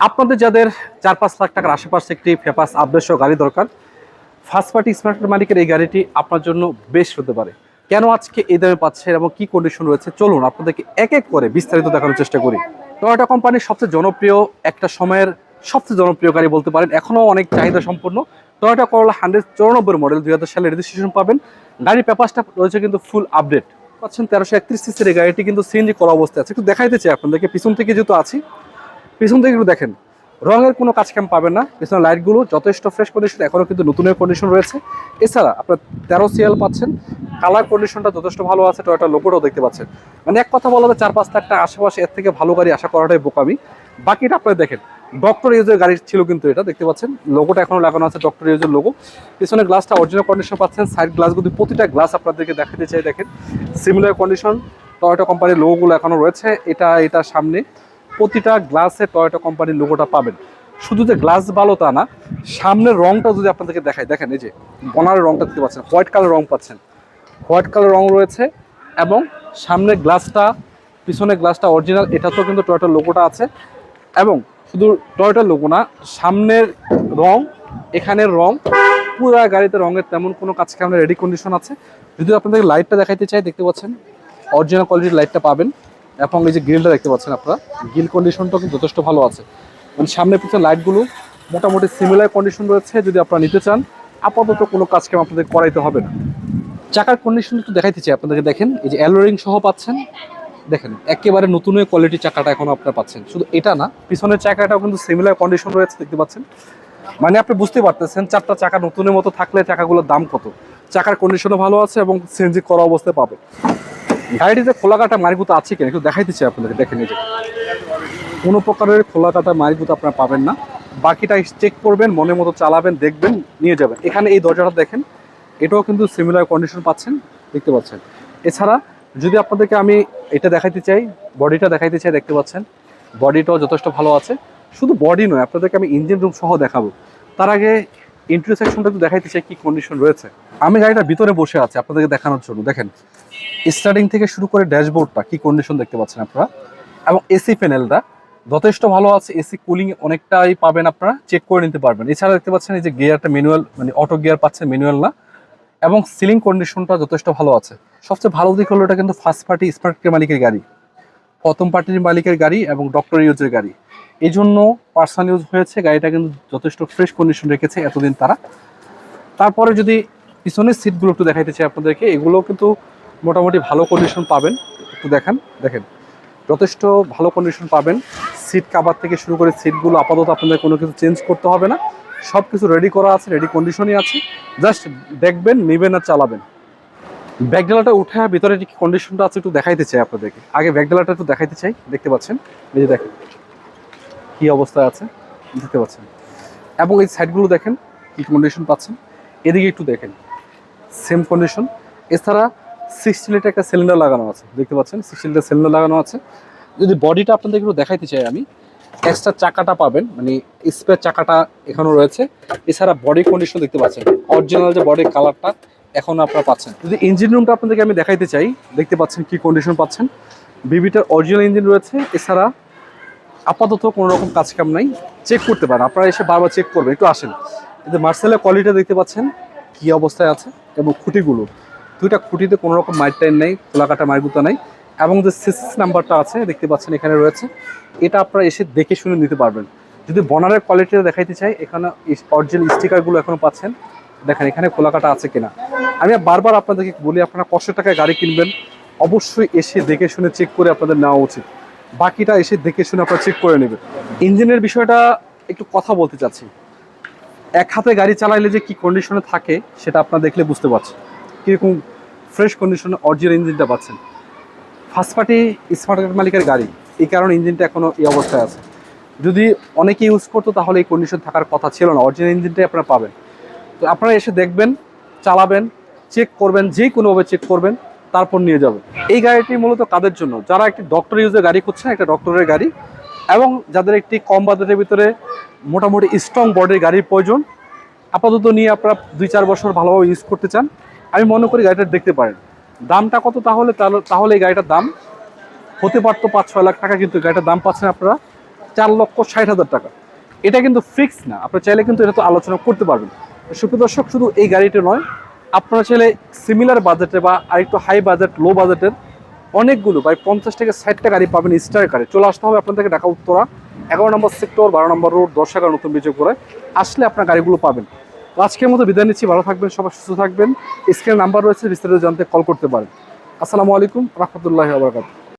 আপনাদের যাদের চার পাঁচ লাখ টাকার আশেপাশে একটি ফেপাস সহ গাড়ি দরকার ফার্স্ট পার্টি স্মার্ট মালিকের এই গাড়িটি আপনার জন্য বেশ হতে পারে। কেন আজকে এই দামে পাচ্ছেন এবং কি কন্ডিশন রয়েছে? চলুন আপনাদেরকে এক এক করে বিস্তারিত দেখানোর চেষ্টা করি। টয়োটা কোম্পানির সবচেয়ে জনপ্রিয়, একটা সময়ের সবচেয়ে জনপ্রিয় গাড়ি বলতে পারেন, এখনও অনেক চাহিদা সম্পন্ন। টয়োটা করলা হান্ড্রেড চৌরানব্বই মডেল দুই হাজার সালে রেজিস্ট্রেশন পাবেন। গাড়ির পেপারসটা রয়েছে কিন্তু ফুল আপডেট পাচ্ছেন তেরোশো একত্রিশ সিসির গাড়িটি কিন্তু সিএনজি করা অবস্থায় আছে। একটু দেখাইতে চাই আপনাদেরকে, পিছন থেকে যেহেতু আছি পিছন থেকে একটু দেখেন। রঙের কোনো কাজ কাম পাবেন না। পিছনের লাইটগুলো যথেষ্ট ফ্রেশ কন্ডিশন এখনও কিন্তু নতুনের কন্ডিশন রয়েছে। এছাড়া আপনার তেরো সিএল পাচ্ছেন। কালার কন্ডিশনটা যথেষ্ট ভালো আছে টয়োটা লোগোটাও দেখতে পাচ্ছেন। মানে এক কথা বলা চার পাঁচ লাখ টাকা আশেপাশে এর থেকে ভালো গাড়ি আশা করাটাই বোকামি। বাকিটা আপনারা দেখেন ডক্টর ইউজের গাড়ি ছিল কিন্তু এটা, দেখতে পাচ্ছেন। লোগোটা এখনও লাগানো আছে ডক্টর ইউজের লোগো পিছনে গ্লাসটা অরিজিনাল কন্ডিশন পাচ্ছেন সাইড গ্লাসগুলো প্রতিটা গ্লাস আপনাদেরকে দেখাতে চাই, দেখেন। সিমিলার কন্ডিশন টয়োটা কোম্পানির লোগোগুলো এখনও রয়েছে, এটা এটা সামনে। প্রতিটা গ্লাসে টয়োটা কোম্পানির লোগোটা পাবেন। শুধু যে গ্লাস ভালো তা না, সামনের রংটা যদি আপনাদেরকে দেখাই, দেখেন এই যে বনারের রংটা দেখতে পাচ্ছেন, হোয়াইট কালার রং পাচ্ছেন। হোয়াইট কালার রং রয়েছে এবং সামনে গ্লাসটা পিছনে গ্লাসটা অরিজিনাল এটাতেও কিন্তু টয়োটার লোগোটা আছে। এবং শুধু টয়োটার লোগো না, সামনের রং, এখানের রং, পুরা গাড়িতে রঙের তেমন কোনো কাজ কামে রেডি কন্ডিশন আছে? যদি আপনাদের লাইটটা দেখাইতে চাই, দেখতে পাচ্ছেন অরিজিনাল কোয়ালিটির লাইটটা পাবেন। এবং এই যে গ্রিলটা দেখতে পাচ্ছেন আপনারা গ্রিল কন্ডিশনটাও কিন্তু যথেষ্ট ভালো আছে। মানে সামনে পিছনে লাইটগুলো মোটামুটি সিমিলার কন্ডিশন রয়েছে, যদি আপনারা নিতে চান, আপাতত কোনো কাজ কাম আপনাদের করাইতে হবে না। চাকার কন্ডিশন একটু দেখাইতে চাই, আপনাদেরকে দেখেন, এই যে অ্যালোরিং সহ পাচ্ছেন, দেখেন, একেবারে নতুন কোয়ালিটির চাকাটা এখনও আপনারা পাচ্ছেন। শুধু এটা না, পিছনের চাকাটাও কিন্তু সিমিলার কন্ডিশন রয়েছে, দেখতে পাচ্ছেন। মানে আপনি বুঝতে পারতেছেন, চারটা চাকা নতুনের মতো থাকলে চাকাগুলোর দাম কত। চাকার কন্ডিশনও ভালো আছে এবং সিএনজি করা অবস্থায় পাবে। গাড়িটিতে খোলাকাটা মারিগুতো আছে কিনা একটু দেখাইতে চাই আপনাদেরকে দেখেন এই যে কোনো প্রকারের খোলাকাটা মারিগুতো আপনারা পাবেন না। বাকিটা চেক করবেন, মনের মতো চালাবেন, দেখবেন, নিয়ে যাবেন। এখানে এই দরজাটা দেখেন, এটাও কিন্তু সিমিলার কন্ডিশন পাচ্ছেন, দেখতে পাচ্ছেন। এছাড়া যদি আপনাদেরকে আমি এটা দেখাইতে চাই বডিটা দেখাইতে চাই, দেখতে পাচ্ছেন বডিটাও যথেষ্ট ভালো আছে। শুধু বডি নয়, আপনাদেরকে আমি ইঞ্জিন রুম সহ দেখাবো। তার আগে ইন্টারভিউ সেকশনটা একটু দেখাইতে চাই, কি কন্ডিশন রয়েছে। আমি গাড়িটা ভিতরে বসে আছি আপনাদেরকে দেখানোর জন্য। দেখেন স্টার্টিং থেকে শুরু করে ড্যাশবোর্ডটা কি কন্ডিশন দেখতে পাচ্ছেন আপনারা? এবং এসি প্যানেলটা যথেষ্ট ভালো আছে। এসি কুলিং অনেকটাই পাবেন আপনারা। চেক করে নিতে পারবেন। এছাড়া দেখতে পাচ্ছেন এই যে গিয়ারটা ম্যানুয়াল মানে অটো গিয়ার পাচ্ছেন ম্যানুয়াল না। এবং সিলিং কন্ডিশনটা যথেষ্ট ভালো আছে। সবচেয়ে ভালো দিক হলো এটা কিন্তু ফার্স্ট পার্টি স্মার্ট মালিকের গাড়ি। প্রথম পার্টির মালিকের গাড়ি এবং ডক্টর ইউজের গাড়ি। এই জন্য পার্সোনাল ইউজ হয়েছে। গাড়িটা কিন্তু যথেষ্ট ফ্রেশ কন্ডিশন রেখেছে এতদিন তারা। তারপরে যদি পিছনের সিটগুলো একটু দেখাইতে চাই আপনাদেরকে। এগুলো কিন্তু মোটামুটি ভালো কন্ডিশন পাবেন। একটু দেখান। দেখেন, যথেষ্ট ভালো কন্ডিশন পাবেন। সিট কাভার থেকে শুরু করে সিটগুলো আপাতত আপনাদের কোনো কিছু চেঞ্জ করতে হবে না। সব কিছু রেডি করা আছে রেডি কন্ডিশনই আছে। জাস্ট দেখবেন, নেবেন আর চালাবেন। ব্যাকডালাটা উঠে ভিতরে যে কন্ডিশনটা আছে একটু দেখাইতে চাই আপনাদেরকে। আগে ব্যাকডালাটা একটু দেখাইতে চাই। দেখতে পাচ্ছেন? এই যে দেখেন, কি অবস্থায় আছে? দেখতে পাচ্ছেন? এবং এই সাইডগুলো দেখেন, কি কন্ডিশন পাচ্ছেন? এদিকে একটু দেখেন। Same condition. এছাড়া সিক্সটি লিটার একটা সিলিন্ডার লাগানো আছে, দেখতে পাচ্ছেন? সিক্সটি লিটার সিলিন্ডার লাগানো আছে। যদি বডিটা আপনাদের একটু দেখাইতে চাই আমি এক্সট্রা চাকাটা পাবেন মানে স্পেয়ার চাকাটা এখানেও রয়েছে। এছাড়া বডি কন্ডিশন দেখতে পাচ্ছেন অরিজিনাল যে বডির কালারটা এখন আপনারা পাচ্ছেন। যদি ইঞ্জিন রুমটা আপনাদেরকে আমি দেখাইতে চাই, দেখতে পাচ্ছেন কি কন্ডিশন পাচ্ছেন। বিবিটার অরিজিনাল ইঞ্জিন রয়েছে, এছাড়া আপাতত কোনো রকম কাজ কাম নাই। চেক করতে পারেন, আপনারা এসে বারবার চেক করবেন, একটু আসেন। কিন্তু মার্সেলের কোয়ালিটি দেখতে পাচ্ছেন। কি অবস্থায় আছে এবং খুঁটিগুলো? দুইটা খুঁটিতে কোনো রকম মাইট টাইন নেই, খোলাকাটা মারগুতা নাই এবং যে সিক্স নাম্বারটা আছে, দেখতে পাচ্ছেন এখানে রয়েছে, এটা আপনারা এসে দেখে শুনে নিতে পারবেন। যদি বনারের কোয়ালিটিটা দেখাইতে চাই, এখানে অরিজিনাল স্টিকারগুলো এখনও পাচ্ছেন। দেখেন, এখানে খোলাকাটা আছে কিনা। আমি বারবার আপনাদেরকে বলি, আপনারা কষ্ট টাকায় গাড়ি কিনবেন। অবশ্যই এসে দেখে শুনে চেক করে আপনাদের নেওয়া উচিত। বাকিটা এসে দেখে শুনে আপনারা চেক করে নেবেন। ইঞ্জিনের বিষয়টা একটু কথা বলতে চাচ্ছি। এক হাতে গাড়ি চালাইলে যে কি কন্ডিশনে থাকে, সেটা আপনারা দেখলে বুঝতে পারছেন। কীরকম ফ্রেশ কন্ডিশনে অরিজিনাল ইঞ্জিনটা পাচ্ছেন। ফার্স্ট পার্টি স্মার্ট কার্ড মালিকের গাড়ি, এই কারণে ইঞ্জিনটা এখনও এই অবস্থায় আছে। যদি অনেকে ইউজ করতো, তাহলে এই কন্ডিশন থাকার কথা ছিল না। অরিজিনাল ইঞ্জিনটাই আপনারা পাবেন। তো আপনারা এসে দেখবেন, চালাবেন চেক করবেন, যে কোনোভাবে চেক করবেন, তারপর নিয়ে যাবেন। এই গাড়িটি মূলত কাদের জন্য? যারা একটি ডক্টর ইউজের গাড়ি খুঁজছেন, একটা ডক্টরের গাড়ি এবং যাদের একটি কম বাজেটের ভিতরে মোটামুটি স্ট্রং বডির গাড়ির প্রয়োজন, আপাতত নিয়ে আপনারা দুই চার বছর ভালোভাবে ইউজ করতে চান। আমি মনে করি গাড়িটা দেখতে পারেন। দামটা কত তাহলে? তাহলে- এই গাড়িটার দাম হতে পারতো পাঁচ ছয় লাখ টাকা, কিন্তু গাড়িটার দাম পাচ্ছেন আপনারা চার লক্ষ ষাট হাজার টাকা। এটা কিন্তু ফিক্স না। আপনি চাইলে কিন্তু এটা তো আলোচনা করতে পারবেন। সুপ্রিয় দর্শক, শুধু এই গাড়িটা নয়, আপনারা চাইলে সিমিলার বাজেটে বা আরেকটু হাই বাজেট লো বাজেটের অনেকগুলো, প্রায় পঞ্চাশ থেকে ষাটটা গাড়ি পাবেন স্টার কারে চলে আসতে হবে আপনাদেরকে ঢাকা, উত্তরা। এগারো নম্বর সেক্টর, বারো নম্বর রোড, দশ এগারো নতুন বিজয় করে আসলে আপনার গাড়িগুলো পাবেন। আজকের মতো বিদায় নিচ্ছি, ভালো থাকবেন, সবাই সুস্থ থাকবেন। স্ক্রিনে নাম্বার রয়েছে, বিস্তারিত জানতে কল করতে পারেন। আসসালামু আলাইকুম, রহমতুল্লাহ আবরকাত